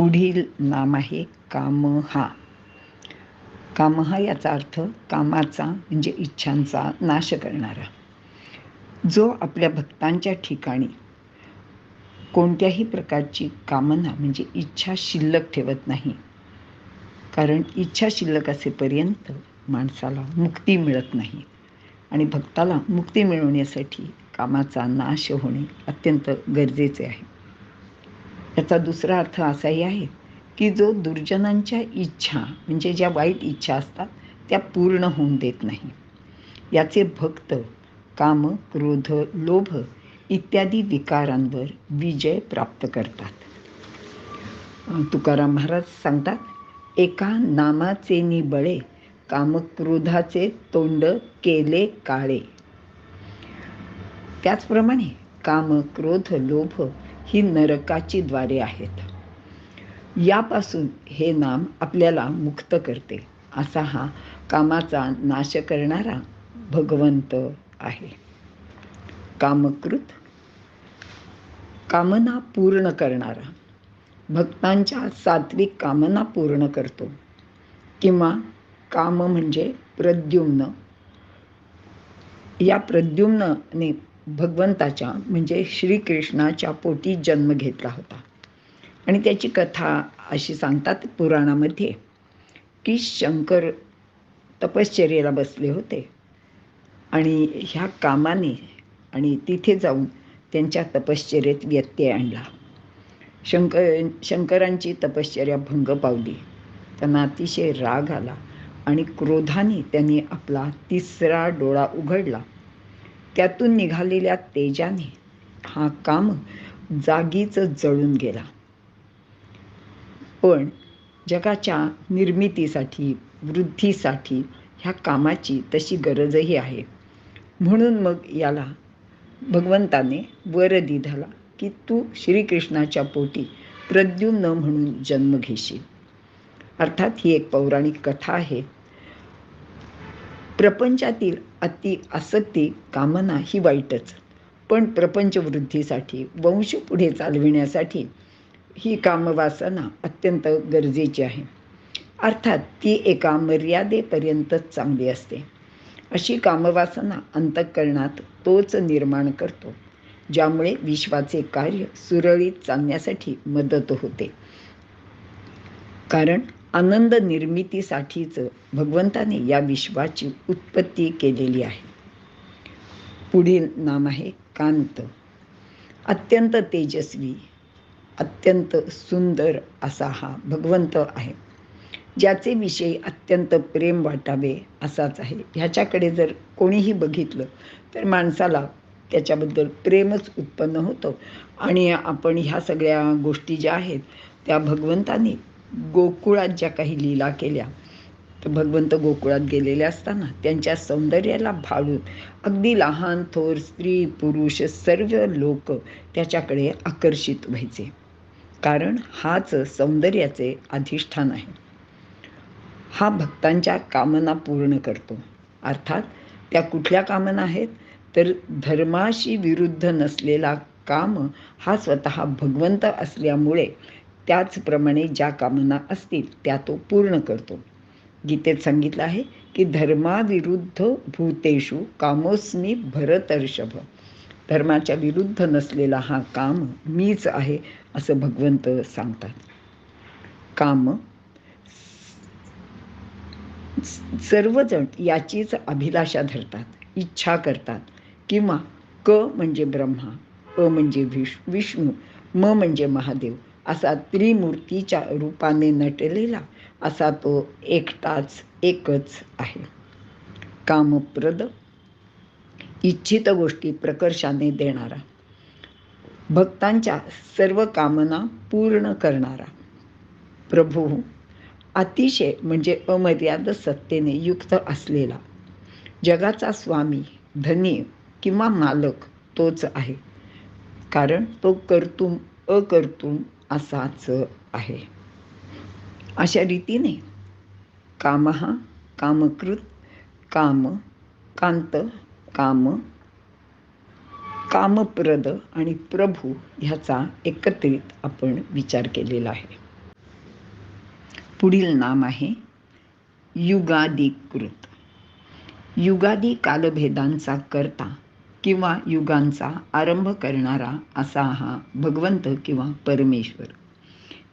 पुढील नाम आहे कामहा. कामहा याचा अर्थ कामाचा म्हणजे इच्छांचा नाश करणारा. जो आपल्या भक्तांच्या ठिकाणी कोणत्याही प्रकारची कामना म्हणजे इच्छा शिल्लक ठेवत नाही. कारण इच्छा शिल्लक असेपर्यंत माणसाला मुक्ती मिळत नाही. आणि भक्ताला मुक्ती मिळवण्यासाठी कामाचा नाश होणे अत्यंत गरजेचे आहे. याचा दुसरा अर्थ असाही आहे की जो दुर्जनांच्या इच्छा म्हणजे ज्या वाईट इच्छा असतात त्या पूर्ण होऊन देत नाही. याचे भक्त काम क्रोध लोभ इत्यादी विकारांवर विजय प्राप्त करतात. तुकाराम महाराज सांगतात एका नामाचे निबळे कामक्रोधाचे तोंड केले काळे. त्याचप्रमाणे काम क्रोध लोभ ही नरकाची द्वारे आहेत. यापासून हे नाम आपल्याला मुक्त करते. असा हा कामाचा नाश करणारा भगवंत आहे. कामकृत कामना पूर्ण करणारा. भक्तांच्या सात्विक कामना पूर्ण करतो. किंवा काम म्हणजे प्रद्युम्न. या प्रद्युम्नने भगवंताच्या म्हणजे श्रीकृष्णाच्या पोटी जन्म घेतला होता. आणि त्याची कथा अशी सांगतात पुराणामध्ये की शंकर तपश्चर्येला बसले होते. आणि ह्या कामाने आणि तिथे जाऊन त्यांच्या तपश्चर्येत व्यत्यय आणला. शंकर शंकरांची तपश्चर्या भंग पावली. त्यांना अतिशय राग आला आणि क्रोधाने त्यांनी आपला तिसरा डोळा उघडला. त्यातून निघालेल्या तेजाने हा काम जागीच जळून गेला. पण जगाच्या निर्मितीसाठी वृद्धीसाठी ह्या कामाची तशी गरजही आहे. म्हणून मग याला भगवंताने वर दिधाला की तू श्रीकृष्णाच्या पोटी प्रद्युम्न म्हणून जन्म घेशील. अर्थात ही एक पौराणिक कथा आहे. प्रपंचातील अति आसक्ती कामना ही वाईटच. पण प्रपंचवृद्धीसाठी वंश पुढे चालविण्यासाठी ही कामवासना अत्यंत गरजेची आहे. अर्थात ती एका मर्यादेपर्यंतच चांगली असते. अशी कामवासना अंतःकरणात तोच निर्माण करतो ज्यामुळे विश्वाचे कार्य सुरळीत चालण्यासाठी मदत होते. कारण आनंद निर्मितीसाठीच भगवंताने या विश्वाची उत्पत्ती केलेली आहे. पुढील नाम आहे कांत. अत्यंत तेजस्वी अत्यंत सुंदर असा हा भगवंत आहे. ज्याचे विषयी अत्यंत प्रेम वाटावे असाच आहे. ह्याच्याकडे जर कोणीही बघितलं तर माणसाला त्याच्याबद्दल प्रेमच उत्पन्न होतं. आणि आपण ह्या सगळ्या गोष्टी ज्या आहेत त्या भगवंताने गोकुळात ज्या काही लीला केल्या तर भगवंत गोकुळात गेलेले असताना त्यांच्या सौंदर्याला भाळून अगदी लहान थोर स्त्री पुरुष सर्व लोक त्याच्याकडे आकर्षित व्हायचे. कारण हाच सौंदर्याचे अधिष्ठान आहे. हा भक्तांच्या कामना पूर्ण करतो. अर्थात त्या कुठल्या कामना आहेत? तर धर्माशी विरुद्ध नसलेला काम हा स्वतः भगवंत असल्यामुळे त्याचप्रमाणे ज्या कामना असतील त्या तो पूर्ण करतो. गीतेत सांगितलं आहे की धर्माविरुद्ध भूतेषु कामोस्मी भरतर्षभ. धर्माच्या विरुद्ध नसलेला हा काम मीच आहे असं भगवंत सांगतात. काम सर्वजण याचीच अभिलाषा धरतात इच्छा करतात. किंवा क म्हणजे ब्रह्मा अ म्हणजे विष विष्णू म म्हणजे महादेव. असा त्रिमूर्तीच्या रूपाने नटलेला असा तो एकटाच एकच आहे. कामप्रद इच्छित गोष्टी प्रकर्षाने देणारा भक्तांच्या सर्व कामना पूर्ण करणारा प्रभू अतिशय म्हणजे अमर्याद सत्तेने युक्त असलेला जगाचा स्वामी धनी किंवा मालक तोच आहे. कारण तो कर्तुम अकर्तुम असाच आहे. अशा रीतीने कामहा कामकृत काम कांत काम कामप्रद आणि प्रभू ह्याचा एकत्रित आपण विचार केलेला आहे. पुढील नाम आहे युगादिकृत. युगादी कालभेदांचा करता किंवा युगांचा आरंभ करणारा असा हा भगवंत किंवा परमेश्वर.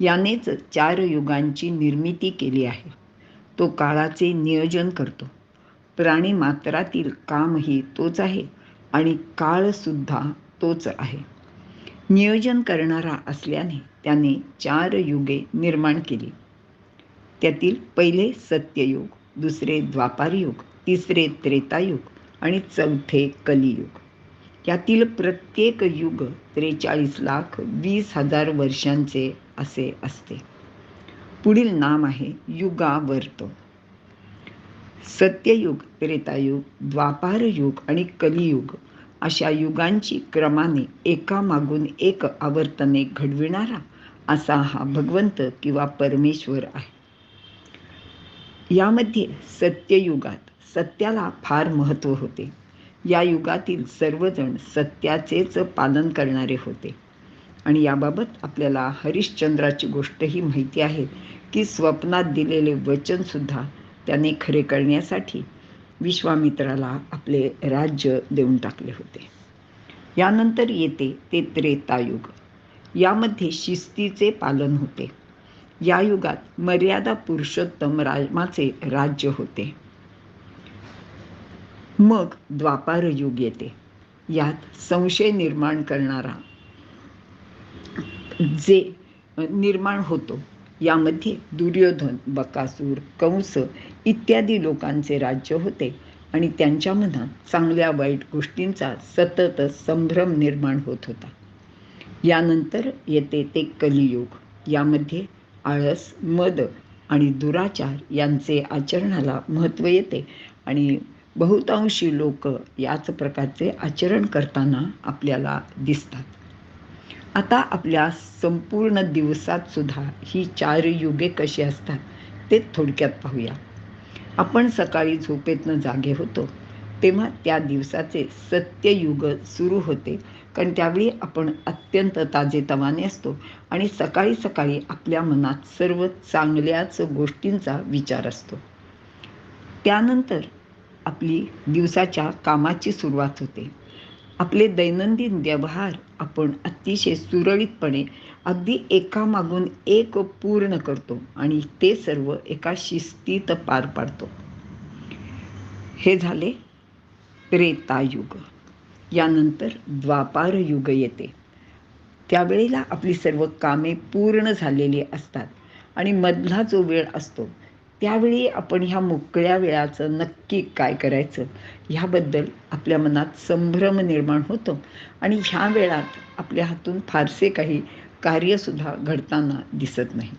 यानेच चार युगांची निर्मिती केली आहे. तो काळाचे नियोजन करतो. प्राणी मात्रातील कामही तोच आहे आणि काळसुद्धा तोच आहे. नियोजन करणारा असल्याने त्याने चार युगे निर्माण केली. त्यातील पहिले सत्ययुग दुसरे द्वापारयुग तिसरे त्रेतायुग आणि चौथे कलियुग. यातील प्रत्येक युग त्रेचाळीस लाख वीस हजार वर्षांचे असे असते. पुढील नाम आहे युगावर्त. सत्ययुग त्रेतायुग द्वापार युग आणि कलियुग अशा युगांची क्रमाने एकामागून एक आवर्तने घडविणारा असा हा भगवंत किंवा परमेश्वर आहे. यामध्ये सत्ययुगात सत्याला फार महत्त्व होते. या युगातील सर्वजण सत्याचेच पालन करणारे होते. आणि याबाबत आपल्याला हरिश्चंद्राची गोष्टही माहिती आहे की स्वप्नात दिलेले वचनसुद्धा त्याने खरे करण्यासाठी विश्वामित्राला आपले राज्य देऊन टाकले होते. यानंतर येते ते त्रेतायुग. यामध्ये शिस्तीचे पालन होते. या युगात मर्यादा पुरुषोत्तम रामाचे राज्य होते. मग द्वापार युग येते. यात संशय निर्माण करणारा जे निर्माण होतो यामध्ये दुर्योधन बकासूर कंस इत्यादी लोकांचे राज्य होते आणि त्यांच्या मनात चांगल्या वाईट गोष्टींचा सतत संभ्रम निर्माण होत होता. यानंतर येते ते कलियुग. यामध्ये आळस मद आणि दुराचार यांचे आचरणाला महत्त्व येते. आणि बहुतांशी लोक याच प्रकारचे आचरण करताना आपल्याला दिसतात. आता आपल्या संपूर्ण दिवसात सुद्धा ही चार युगे कशी असतात ते थोडक्यात पाहूया. आपण सकाळी झोपेतनं जागे होतो. तेव्हा त्या दिवसाचे सत्ययुग सुरू होते. कारण त्यावेळी आपण अत्यंत ताजेतवाने असतो आणि सकाळी सकाळी आपल्या मनात सर्व चांगल्याच गोष्टींचा विचार असतो. त्यानंतर आपली दिवसाच्या कामाची सुरुवात होते. आपले दैनंदिन व्यवहार आपण अतिशय सुरळीतपणे अगदी एकामागून एक पूर्ण करतो आणि ते सर्व एका शिस्तीत पार पाडतो. हे झाले त्रेतायुग यानंतर द्वापार युग येते. त्यावेळेला आपली सर्व कामे पूर्ण झालेली असतात आणि मधला जो वेळ असतो त्यावेळी आपण ह्या मोकळ्या वेळाचं नक्की काय करायचं ह्याबद्दल आपल्या मनात संभ्रम निर्माण होतो आणि ह्या वेळात आपल्या हातून फारसे काही कार्यसुद्धा घडताना दिसत नाही.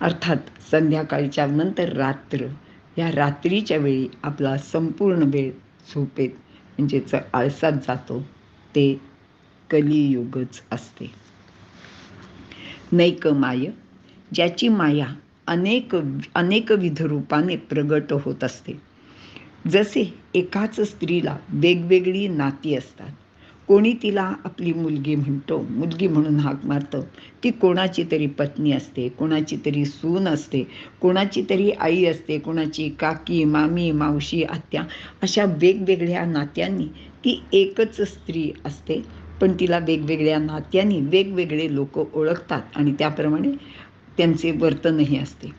अर्थात संध्याकाळच्या नंतर रात्र या रात्रीच्या वेळी आपला संपूर्ण वेळ झोपेत म्हणजेच आळसात जातो ते कलियुगच असते. नैक माय ज्याची माया अनेक अनेकविध रूपाने प्रगट होत असते. जसे एकाच स्त्रीला वेगवेगळी नाती असतात कोणी तिला आपली मुलगी म्हणतो मुलगी म्हणून हाक मारतं. ती कोणाची तरी पत्नी असते कोणाची तरी सून असते कोणाची तरी आई असते कोणाची काकी मामी मावशी आत्या अशा वेगवेगळ्या नात्यांनी ती एकच स्त्री असते. पण तिला वेगवेगळ्या नात्यांनी वेगवेगळे लोक ओळखतात आणि त्याप्रमाणे त्यांचे वर्तनही असते.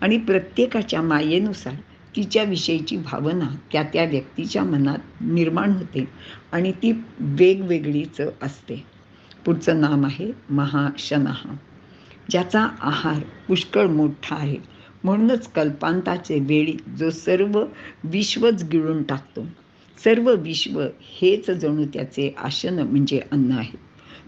आणि प्रत्येकाच्या मायेनुसार तिच्याविषयीची भावना त्या त्या व्यक्तीच्या मनात निर्माण होते आणि ती वेगवेगळीच असते. पुढचं नाम आहे महाशनाहा ज्याचा आहार पुष्कळ मोठा आहे. म्हणूनच कल्पांताचे वेळी जो सर्व विश्वच गिळून टाकतो. सर्व विश्व हेच जणू त्याचे आशन म्हणजे अन्न आहे.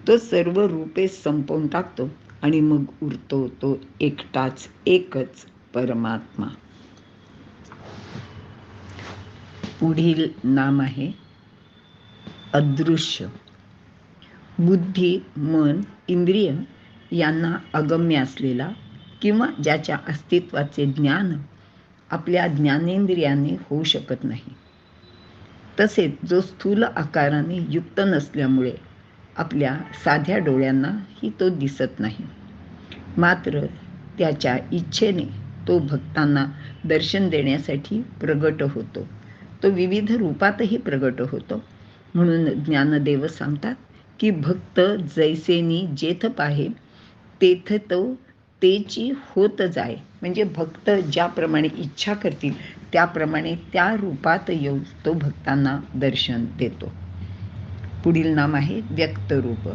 तो सर्व रूपे संपवून टाकतो आणि मग उरतो तो एकटाच एकच परमात्मा. पुढील नाम आहे अदृश्य. बुद्धी मन इंद्रिय यांना अगम्य असलेला किंवा ज्याच्या अस्तित्वाचे ज्ञान आपल्या ज्ञानेंद्रियाने होऊ शकत नाही. तसेच जो स्थूल आकाराने युक्त नसल्यामुळे आपल्या साध्या डोळ्यांनाही तो दिसत नाही. मात्र त्याच्या इच्छेने तो भक्तांना दर्शन देण्यासाठी प्रगट होतो. तो विविध रूपातही प्रगट होतो. म्हणून ज्ञानदेव सांगतात की भक्त जैसेनी जेथ पाहे तेथ तो तेची होत जाय. म्हणजे भक्त ज्याप्रमाणे इच्छा करतील त्याप्रमाणे त्या रूपात येऊन तो भक्तांना दर्शन देतो. पुढील नाम आहे व्यक्त रूप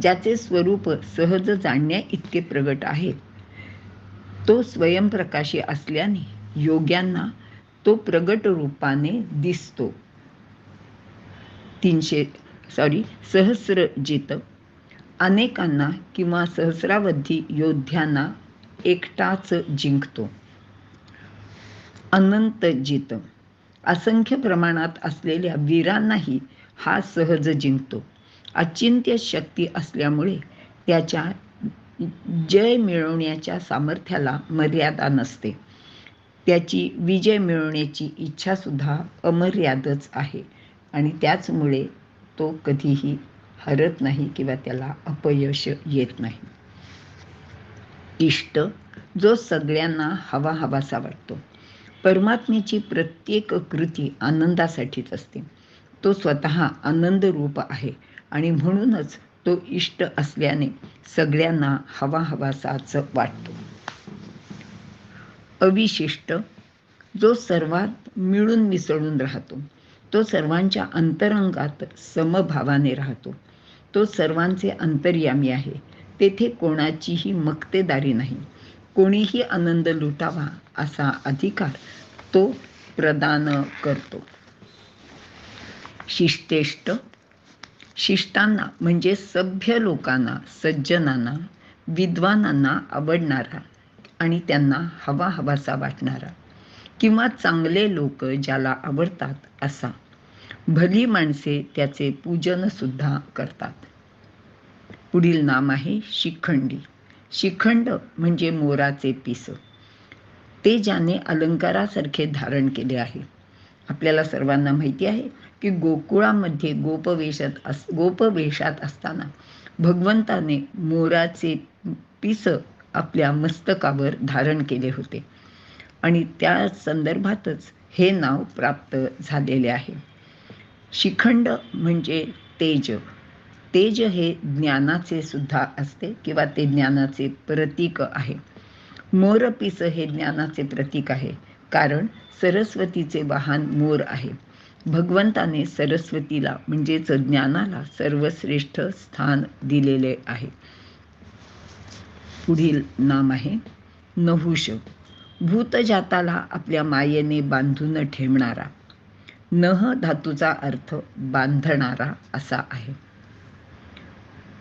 ज्याचे स्वरूप सहज जाणण्या इतके प्रगट आहे तो स्वयंप्रकाशी असल्याने योग्यांना तो प्रगट रूपाने दिसतो. तीनशे सॉरी सहस्र जित. अनेकांना किंवा सहस्रावधी योद्ध्यांना एकटाच जिंकतो. अनंत जित. असंख्य प्रमाणात असलेल्या वीरांनाही हा सहज जिंकतो. अचिंत्य शक्ती असल्यामुळे त्याच्या जय मिळवण्याच्या सामर्थ्याला मर्यादा नसते. त्याची विजय मिळवण्याची इच्छासुद्धा अमर्यादच आहे. आणि त्याचमुळे तो कधीही हरत नाही किंवा त्याला अपयश येत नाही. इष्ट जो सगळ्यांना हवा हवासा वाटतो. परमात्म्याची प्रत्येक कृती आनंदासाठीच असते. तो स्वतः आनंद रूप आहे आणि म्हणूनच तो इष्ट असल्याने सगळ्यांना हवा हवासाच वाटतो. अविशिष्ट जो सर्वात मिळून मिसळून राहतो. तो सर्वांच्या अंतरंगात समभावाने राहतो. तो सर्वांचे अंतर्यामी आहे. तेथे कोणाचीही मक्तेदारी नाही. कोणीही आनंद लुटावा असा अधिकार तो प्रदान करतो. शिष्टेष्ट शिष्टांना म्हणजे सभ्य लोकांना सज्जनांना विद्वानांना आवडणारा आणि त्यांना हवा हवासा वाटणारा किंवा चांगले लोक ज्याला आवडतात असा. भली माणसे त्याचे पूजन सुद्धा करतात. पुढील नाम आहे शिखंडी. शिखंड म्हणजे मोराचे पिस. ते ज्याने अलंकारासारखे धारण केले आहे. आपल्याला सर्वांना माहिती आहे की गोकुळामध्ये गोपवेशात अस गोपवेशात असताना भगवंताने मोराचे पिस आपल्या मस्तकावर धारण केले होते. आणि त्या संदर्भातच हे नाव प्राप्त झालेले आहे. शिखंड म्हणजे तेज. तेज हे ज्ञानाचे सुद्धा असते किंवा ते ज्ञानाचे प्रतीक आहे. मोरपिस हे ज्ञानाचे प्रतीक आहे कारण सरस्वतीचे वाहन मोर आहे. भगवंताने सरस्वतीला म्हणजेच ज्ञानाला सर्वश्रेष्ठ स्थान दिलेले आहे. पुढील नाम आहे नहुष. भूतजाताला आपल्या मायेने बांधून ठेवणारा. नह धातूचा अर्थ बांधणारा असा आहे.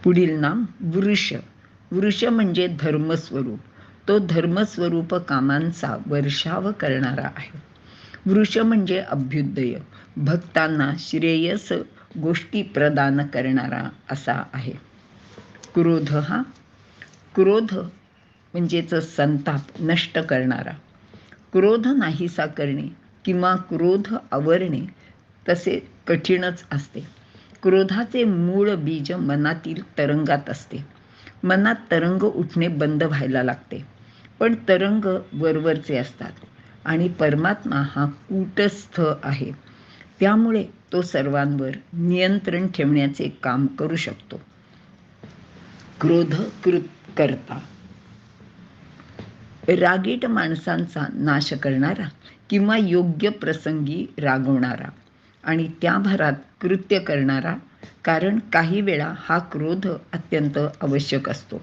पुढील नाम वृष. वृष म्हणजे धर्मस्वरूप. तो धर्मस्वरूप कामांचा वर्षाव करणारा आहे. वृष म्हणजे अभ्युदय. भक्तांना श्रेयस गोष्टी प्रदान करणारा असा आहे. क्रोध हा क्रोध म्हणजेच संताप नष्ट करणारा. क्रोध नाहीसा करणे किंवा क्रोध आवरणे तसे कठीणच असते. क्रोधाचे मूळ बीज मनातील तरंगात असते. मनात तरंग उठणे बंद व्हायला लागते. पण तरंग वरवरचे असतात आणि परमात्मा हा कूटस्थ आहे. त्यामुळे तो सर्वांवर नियंत्रण ठेवण्याचे काम करू शकतो. क्रोध कृत करता. रागीट माणसांचा नाश करणारा किंवा योग्य प्रसंगी रागवणारा आणि त्या भरात कृत्य करणारा कारण काही वेळा हा क्रोध अत्यंत आवश्यक असतो.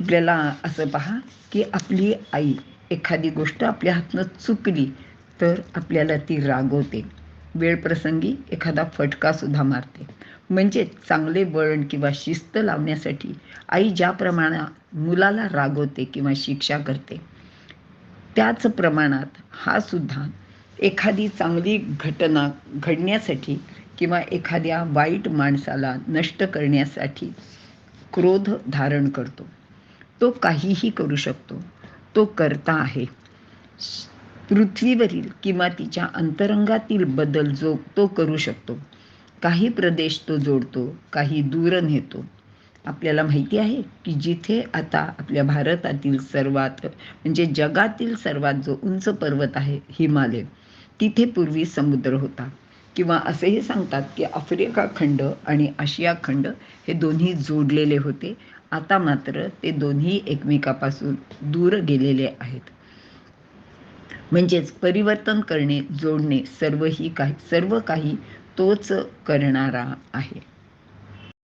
आपल्याला असं पहा की आपली आई एखादी गोष्ट आपल्या हातनं चुकली तर आपल्याला ती रागवते. वेळ प्रसंगी एखादा फटका सुद्धा मारते. म्हणजे चांगले वळण किंवा शिस्त लावण्यासाठी आई ज्या प्रमाणात मुलाला रागवते किंवा शिक्षा करते त्याच प्रमाणात हा सुद्धा एखादी चांगली घटना घडण्यासाठी किंवा एखाद्या वाईट माणसाला नष्ट करण्यासाठी क्रोध धारण करतो. तो काहीही करू शकतो. तो करता आहे. पृथ्वीवरील किंवा तिच्या अंतरंगातील बदल जो तो करू शकतो. काही प्रदेश तो जोडतो काही दूर नेतो. आपल्याला माहिती आहे की जिथे आता आपल्या भारतातील सर्वात म्हणजे जगातील सर्वात जो उंच पर्वत आहे हिमालय तिथे पूर्वी समुद्र होता. किंवा असेही सांगतात की आफ्रिका खंड आणि आशिया खंड हे दोन्ही जोडलेले होते. आता मात्र ते दोन्ही एकमेकापासून दूर गेलेले आहेत. म्हणजेच परिवर्तन करणे जोडणे सर्व ही काही सर्व काही तोच करणारा आहे.